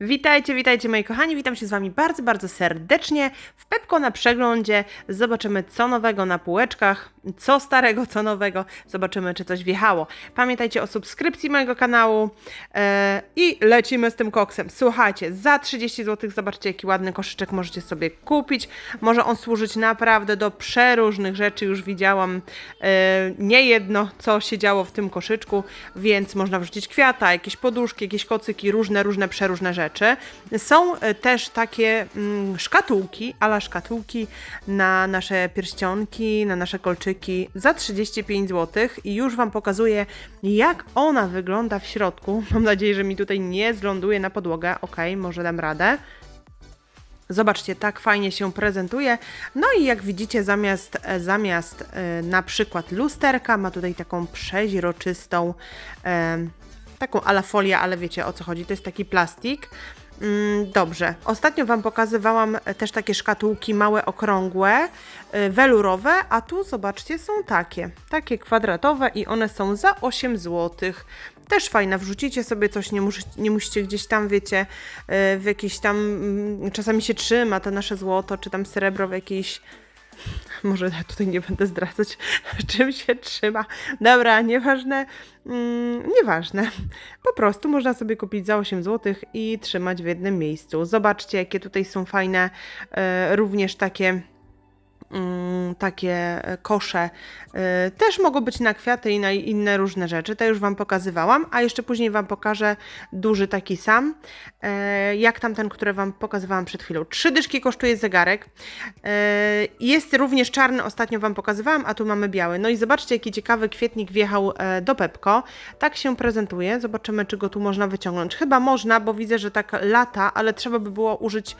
Witajcie, witajcie moi kochani, witam się z Wami bardzo, bardzo serdecznie. W Pepko na przeglądzie zobaczymy co nowego na półeczkach, co starego, co nowego, zobaczymy czy coś wjechało. Pamiętajcie o subskrypcji mojego kanału e, i lecimy z tym koksem. Słuchajcie, za 30 zł zobaczcie jaki ładny koszyczek możecie sobie kupić. Może on służyć naprawdę do przeróżnych rzeczy, już widziałam e, niejedno co się działo w tym koszyczku, więc można wrzucić kwiata, jakieś poduszki, jakieś kocyki, różne, różne, przeróżne rzeczy. Są e, też takie mm, szkatułki, ala szkatułki na nasze pierścionki, na nasze kolczyki za 35 zł i już Wam pokazuję, jak ona wygląda w środku. Mam nadzieję, że mi tutaj nie zląduje na podłogę. Ok, może dam radę. Zobaczcie, tak fajnie się prezentuje. No i jak widzicie, zamiast, e, zamiast e, na przykład lusterka, ma tutaj taką przeźroczystą, e, taką ala folię, ale wiecie o co chodzi, to jest taki plastik. Mm, Dobrze. Ostatnio Wam pokazywałam też takie szkatułki małe, okrągłe, e, welurowe, a tu zobaczcie, są takie, takie kwadratowe i one są za 8 zł. Też fajna, wrzucicie sobie coś, nie, musi, nie musicie gdzieś tam, wiecie, e, w jakiś tam, mm, czasami się trzyma to nasze złoto, czy tam srebro w jakiejś może tutaj nie będę zdradzać, czym się trzyma. Dobra, nieważne. Mm, nieważne. Po prostu można sobie kupić za 8 zł i trzymać w jednym miejscu. Zobaczcie, jakie tutaj są fajne, e, również takie. Mm, Takie e, kosze e, też mogą być na kwiaty i na inne różne rzeczy. To już Wam pokazywałam, a jeszcze później Wam pokażę duży taki sam, e, jak tamten, który Wam pokazywałam przed chwilą. Trzy dyszki kosztuje zegarek. Jest również czarny, ostatnio Wam pokazywałam, a tu mamy biały. No i zobaczcie, jaki ciekawy kwietnik wjechał do Pepko. Tak się prezentuje. Zobaczymy, czy go tu można wyciągnąć. Chyba można, bo widzę, że tak lata, ale trzeba by było użyć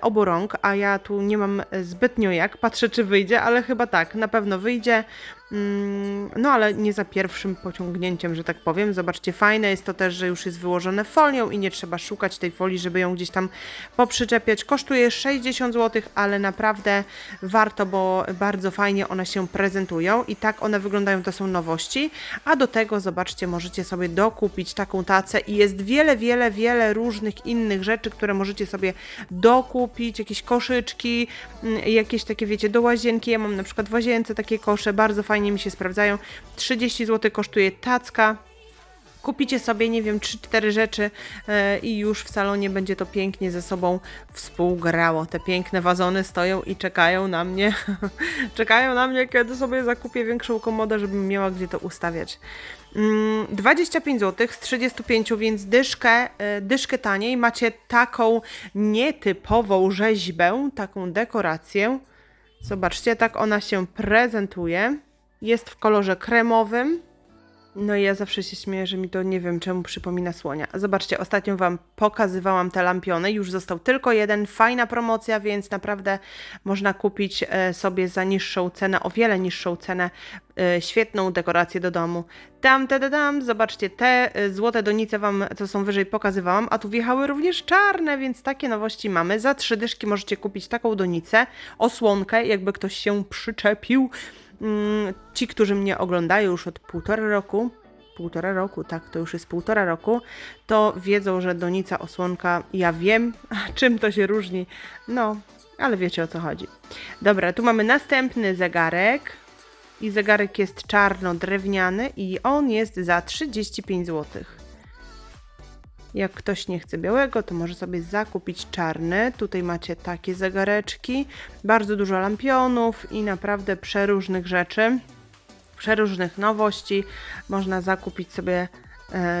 obu rąk, a ja tu nie mam zbytnio jak. Patrzę, czy wyjdzie, ale chyba tak, na pewno wyjdzie. Mm, No ale nie za pierwszym pociągnięciem, że tak powiem. Zobaczcie, fajne jest to też, że już jest wyłożone folią i nie trzeba szukać tej folii, żeby ją gdzieś tam poprzyczepiać. Kosztuje 60 zł, ale naprawdę warto, bo bardzo fajnie one się prezentują i tak one wyglądają, to są nowości. A do tego, zobaczcie, możecie sobie dokupić taką tacę i jest wiele, wiele, wiele różnych innych rzeczy, które możecie sobie dokupić, jakieś koszyczki, mm, jakieś takie, wiecie, do łazienki. Ja mam na przykład w łazience takie kosze, bardzo fajnie mi się sprawdzają. 30 zł kosztuje tacka. Kupicie sobie, nie wiem, 3-4 rzeczy e, i już w salonie będzie to pięknie ze sobą współgrało. Te piękne wazony stoją i czekają na mnie. czekają na mnie, kiedy sobie zakupię większą komodę, żebym miała gdzie to ustawiać. Mm, 25 zł z 35, więc dyszkę, e, dyszkę taniej. Macie taką nietypową rzeźbę, taką dekorację. Zobaczcie, tak ona się prezentuje. Jest w kolorze kremowym. No i ja zawsze się śmieję, że mi to nie wiem czemu przypomina słonia. Zobaczcie, ostatnio Wam pokazywałam te lampiony, już został tylko jeden, fajna promocja, więc naprawdę można kupić e, sobie za niższą cenę, o wiele niższą cenę, e, świetną dekorację do domu. Tam, te, te, tam, zobaczcie, te e, złote donice Wam, co są wyżej, pokazywałam, a tu wjechały również czarne, więc takie nowości mamy. Za trzy dyszki możecie kupić taką donicę, osłonkę, jakby ktoś się przyczepił. Mm, Ci, którzy mnie oglądają już od półtora roku, półtora roku, tak, to już jest półtora roku, to wiedzą, że donica osłonka, ja wiem, czym to się różni, no, ale wiecie o co chodzi. Dobra, tu mamy następny zegarek i zegarek jest czarno-drewniany i on jest za 35 zł. Jak ktoś nie chce białego, to może sobie zakupić czarny. Tutaj macie takie zegareczki, bardzo dużo lampionów i naprawdę przeróżnych rzeczy, przeróżnych nowości. Można zakupić sobie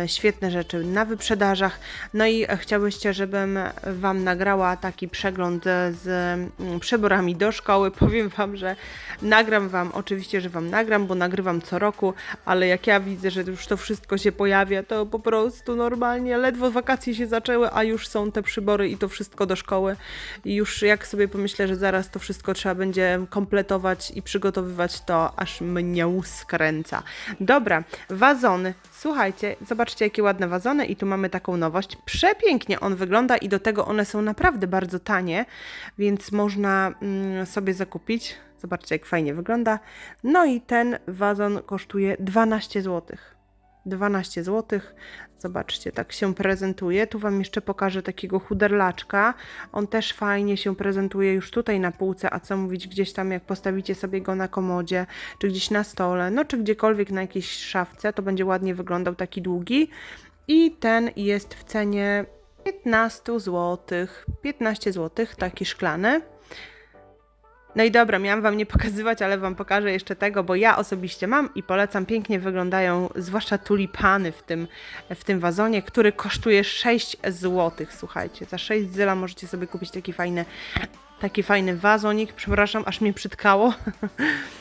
świetne rzeczy na wyprzedażach. No i e, chciałyście, żebym Wam nagrała taki przegląd e, z mm, przyborami do szkoły. Powiem Wam, że nagram Wam, oczywiście, że Wam nagram, bo nagrywam co roku, ale jak ja widzę, że już to wszystko się pojawia, to po prostu normalnie ledwo wakacje się zaczęły, a już są te przybory i to wszystko do szkoły. I już jak sobie pomyślę, że zaraz to wszystko trzeba będzie kompletować i przygotowywać, to aż mnie skręca. Dobra, wazony. Słuchajcie, zobaczcie jakie ładne wazony i tu mamy taką nowość. Przepięknie on wygląda i do tego one są naprawdę bardzo tanie, więc można mm, sobie zakupić. Zobaczcie jak fajnie wygląda. No i ten wazon kosztuje 12 zł. 12 zł. Zobaczcie, tak się prezentuje. Tu Wam jeszcze pokażę takiego chuderlaczka. On też fajnie się prezentuje już tutaj na półce, a co mówić gdzieś tam, jak postawicie sobie go na komodzie, czy gdzieś na stole, no czy gdziekolwiek na jakiejś szafce, to będzie ładnie wyglądał taki długi. I ten jest w cenie 15 zł. 15 zł, taki szklany. No i dobra, miałam Wam nie pokazywać, ale Wam pokażę jeszcze tego, bo ja osobiście mam i polecam. Pięknie wyglądają, zwłaszcza tulipany w tym, w tym wazonie, który kosztuje 6 zł. Słuchajcie, za 6 zyla możecie sobie kupić taki fajny, taki fajny wazonik. Przepraszam, aż mnie przytkało.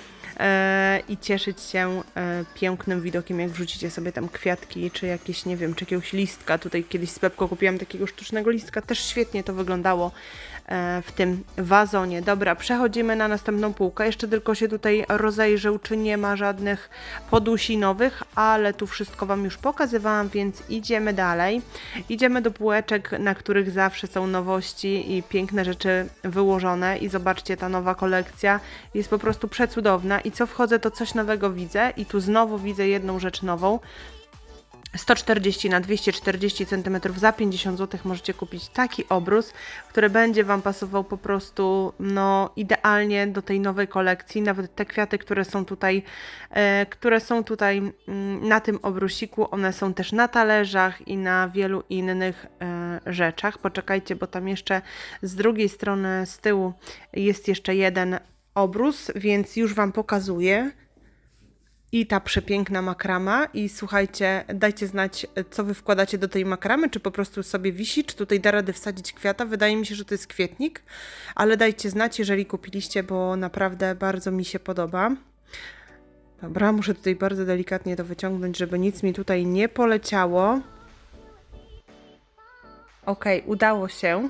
I cieszyć się e, pięknym widokiem, jak wrzucicie sobie tam kwiatki, czy jakieś, nie wiem, czy jakiegoś listka. Tutaj kiedyś z Pepko kupiłam takiego sztucznego listka, też świetnie to wyglądało e, w tym wazonie. Dobra, przechodzimy na następną półkę. Jeszcze tylko się tutaj rozejrzę, czy nie ma żadnych podusinowych, ale tu wszystko Wam już pokazywałam, więc idziemy dalej. Idziemy do półeczek, na których zawsze są nowości i piękne rzeczy wyłożone. I zobaczcie, ta nowa kolekcja jest po prostu przecudowna. I co wchodzę, to coś nowego widzę. I tu znowu widzę jedną rzecz nową. 140 na 240 cm za 50 zł możecie kupić taki obrus, który będzie Wam pasował po prostu no, idealnie do tej nowej kolekcji. Nawet te kwiaty, które są tutaj, e, które są tutaj mm, na tym obrusiku, one są też na talerzach i na wielu innych e, rzeczach. Poczekajcie, bo tam jeszcze z drugiej strony, z tyłu jest jeszcze jeden obrus, więc już Wam pokazuję i ta przepiękna makrama. I słuchajcie, dajcie znać, co wy wkładacie do tej makramy, czy po prostu sobie wisi, czy tutaj da rady wsadzić kwiata. Wydaje mi się, że to jest kwietnik, ale dajcie znać, jeżeli kupiliście, bo naprawdę bardzo mi się podoba. Dobra, muszę tutaj bardzo delikatnie to wyciągnąć, żeby nic mi tutaj nie poleciało. Ok, udało się.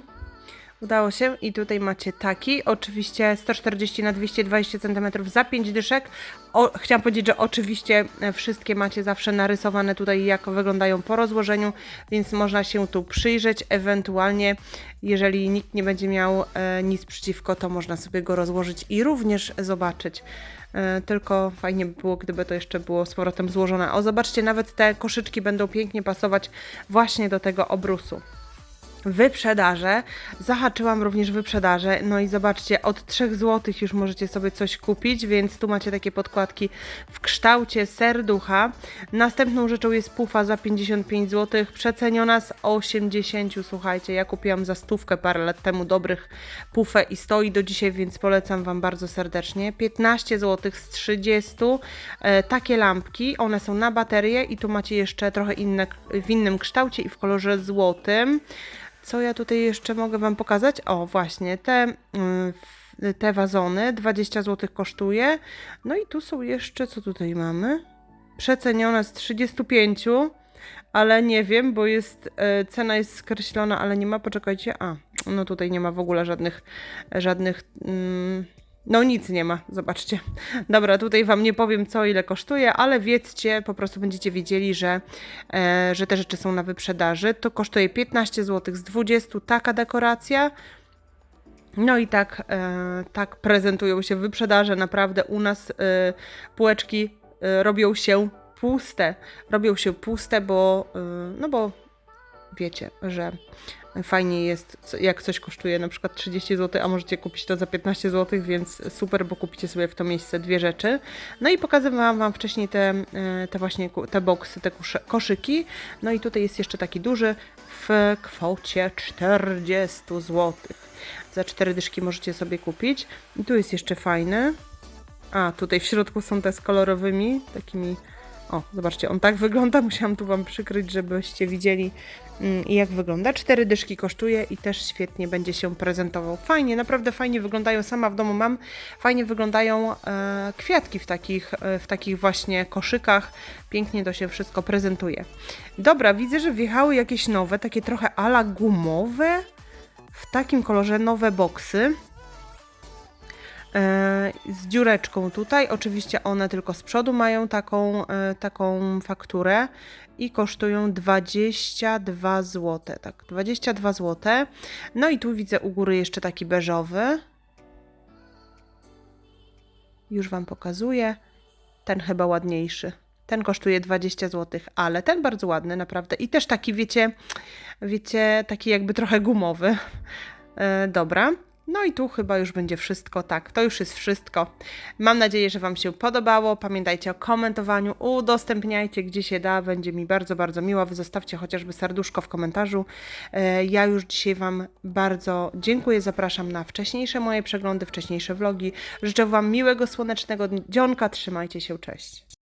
Udało się i tutaj macie taki, oczywiście 140 na 220 cm za 5 dyszek. O, chciałam powiedzieć, że oczywiście e, wszystkie macie zawsze narysowane tutaj, jak wyglądają po rozłożeniu, więc można się tu przyjrzeć. Ewentualnie, jeżeli nikt nie będzie miał e, nic przeciwko, to można sobie go rozłożyć i również zobaczyć. E, tylko fajnie by było, gdyby to jeszcze było z powrotem złożone. O, zobaczcie, nawet te koszyczki będą pięknie pasować właśnie do tego obrusu wyprzedaże. Zahaczyłam również wyprzedaże. No i zobaczcie, od 3 zł już możecie sobie coś kupić, więc tu macie takie podkładki w kształcie serducha. Następną rzeczą jest pufa za 55 zł, przeceniona z 80. Słuchajcie, ja kupiłam za stówkę parę lat temu dobrych pufę i stoi do dzisiaj, więc polecam Wam bardzo serdecznie. 15 zł z 30. E, takie lampki, one są na baterię i tu macie jeszcze trochę inne w innym kształcie i w kolorze złotym. Co ja tutaj jeszcze mogę Wam pokazać? O, właśnie, te, y, te wazony 20 zł kosztuje. No i tu są jeszcze, co tutaj mamy? Przecenione z 35, ale nie wiem, bo jest, e, cena jest skreślona, ale nie ma, poczekajcie, a, no tutaj nie ma w ogóle żadnych, żadnych... Mm, no nic nie ma, zobaczcie. Dobra, tutaj Wam nie powiem co ile kosztuje, ale wiedzcie, po prostu będziecie wiedzieli, że, e, że te rzeczy są na wyprzedaży. To kosztuje 15 zł z 20, taka dekoracja. No i tak, e, tak prezentują się wyprzedaże. Naprawdę u nas e, półeczki e, robią się puste. Robią się puste, bo, e, no bo wiecie, że fajnie jest, jak coś kosztuje na przykład 30 zł, a możecie kupić to za 15 zł, więc super, bo kupicie sobie w to miejsce dwie rzeczy. No i pokazywałam Wam wcześniej te, e, te właśnie te boksy, te koszyki. No i tutaj jest jeszcze taki duży w kwocie 40 zł. Za cztery dyszki możecie sobie kupić. I tu jest jeszcze fajny. A, tutaj w środku są te z kolorowymi, takimi o, zobaczcie, on tak wygląda. Musiałam tu Wam przykryć, żebyście widzieli, mm, jak wygląda. Cztery dyszki kosztuje i też świetnie będzie się prezentował. Fajnie, naprawdę fajnie wyglądają. Sama w domu mam. Fajnie wyglądają e, kwiatki w takich, e, w takich właśnie koszykach. Pięknie to się wszystko prezentuje. Dobra, widzę, że wjechały jakieś nowe, takie trochę ala gumowe. W takim kolorze nowe boksy. E, z dziureczką tutaj. Oczywiście one tylko z przodu mają taką, e, taką fakturę i kosztują 22 zł. Tak, 22 zł. No i tu widzę u góry jeszcze taki beżowy. Już Wam pokazuję. Ten chyba ładniejszy. Ten kosztuje 20 zł, ale ten bardzo ładny, naprawdę. I też taki, wiecie, wiecie, taki jakby trochę gumowy. E, dobra. No i tu chyba już będzie wszystko. Tak, to już jest wszystko. Mam nadzieję, że Wam się podobało. Pamiętajcie o komentowaniu, udostępniajcie gdzie się da. Będzie mi bardzo, bardzo miło. Wy zostawcie chociażby serduszko w komentarzu. E, Ja już dzisiaj Wam bardzo dziękuję. Zapraszam na wcześniejsze moje przeglądy, wcześniejsze vlogi. Życzę Wam miłego, słonecznego dzionka. Trzymajcie się, cześć.